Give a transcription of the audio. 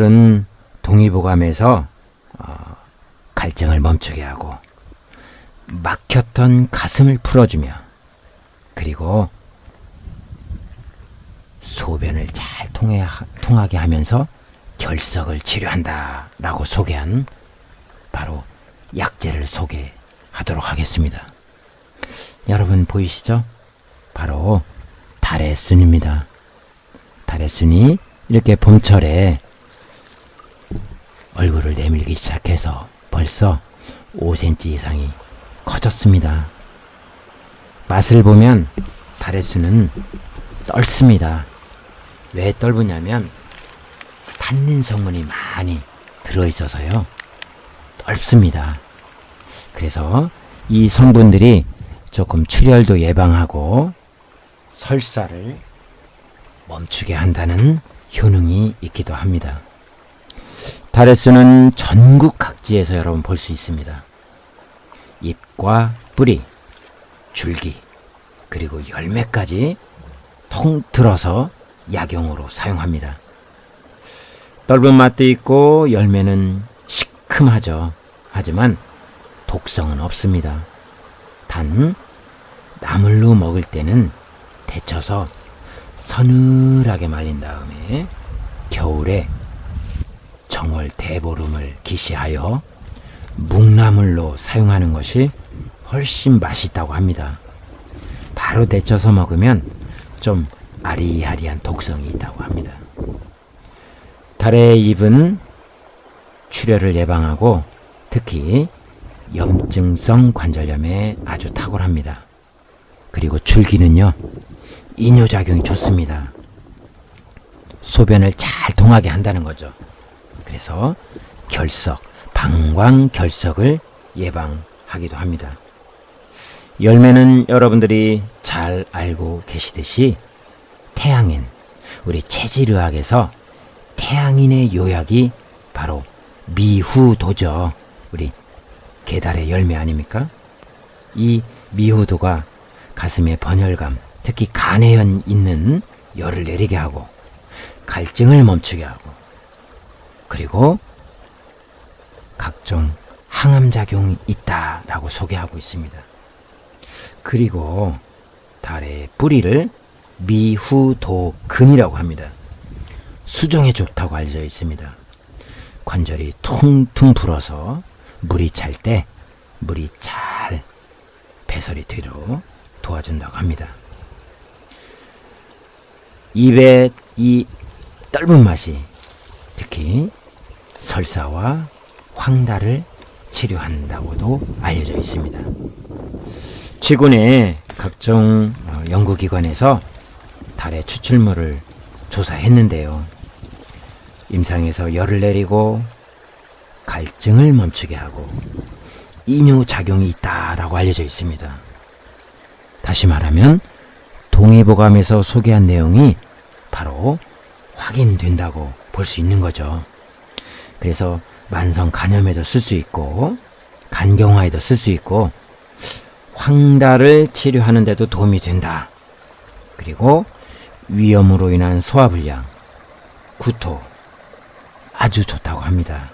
은 동의보감에서 어, 갈증을 멈추게 하고 막혔던 가슴을 풀어주며 그리고 소변을 잘 통해, 통하게 하면서 결석을 치료한다 라고 소개한 바로 약재를 소개하도록 하겠습니다. 여러분 보이시죠? 바로 달의 순입니다. 달의 순이 이렇게 봄철에 얼굴을 내밀기 시작해서 벌써 5cm 이상이 커졌습니다. 맛을 보면 순은 떫습니다. 왜 떫으냐면 탄닌 성분이 많이 들어있어서요. 떫습니다. 그래서 이 성분들이 조금 출혈도 예방하고 설사를 멈추게 한다는 효능이 있기도 합니다. 다레스는 전국 각지에서 여러분 볼 수 있습니다. 잎과 뿌리, 줄기, 그리고 열매까지 통틀어서 약용으로 사용합니다. 떫은 맛도 있고 열매는 시큼하죠. 하지만 독성은 없습니다. 단 나물로 먹을 때는 데쳐서 서늘하게 말린 다음에 겨울에 정월 대보름을 기시하여 묵나물로 사용하는 것이 훨씬 맛있다고 합니다. 바로 데쳐서 먹으면 좀 아리아리한 독성이 있다고 합니다. 달의 잎은 출혈을 예방하고 특히 염증성 관절염에 아주 탁월합니다. 그리고 줄기는요, 이뇨작용이 좋습니다. 소변을 잘 통하게 한다는 거죠. 그래서 결석, 방광 결석을 예방하기도 합니다. 열매는 여러분들이 잘 알고 계시듯이 태양인, 우리 체질의학에서 태양인의 요약이 바로 미후도죠. 우리 계달의 열매 아닙니까? 이 미후도가 가슴에 번혈감, 특히 간에 연 있는 열을 내리게 하고 갈증을 멈추게 하고 그리고 각종 항암 작용이 있다라고 소개하고 있습니다. 그리고 달의 뿌리를 미후도근이라고 합니다. 수정에 좋다고 알려져 있습니다. 관절이 퉁퉁 불어서 물이 찰 때 물이 잘 배설이 되도록 도와준다고 합니다. 입에 이 떫은 맛이 특히 설사와 황달을 치료한다고도 알려져 있습니다. 최근에 각종 어, 연구기관에서 달의 추출물을 조사했는데요. 임상에서 열을 내리고 갈증을 멈추게 하고 이뇨 작용이 있다라고 알려져 있습니다. 다시 말하면 동의보감에서 소개한 내용이 바로 확인된다고 볼 수 있는 거죠. 그래서 만성 간염에도 쓸 수 있고 간경화에도 쓸 수 있고 황달을 치료하는 데도 도움이 된다. 그리고 위염으로 인한 소화불량, 구토 아주 좋다고 합니다.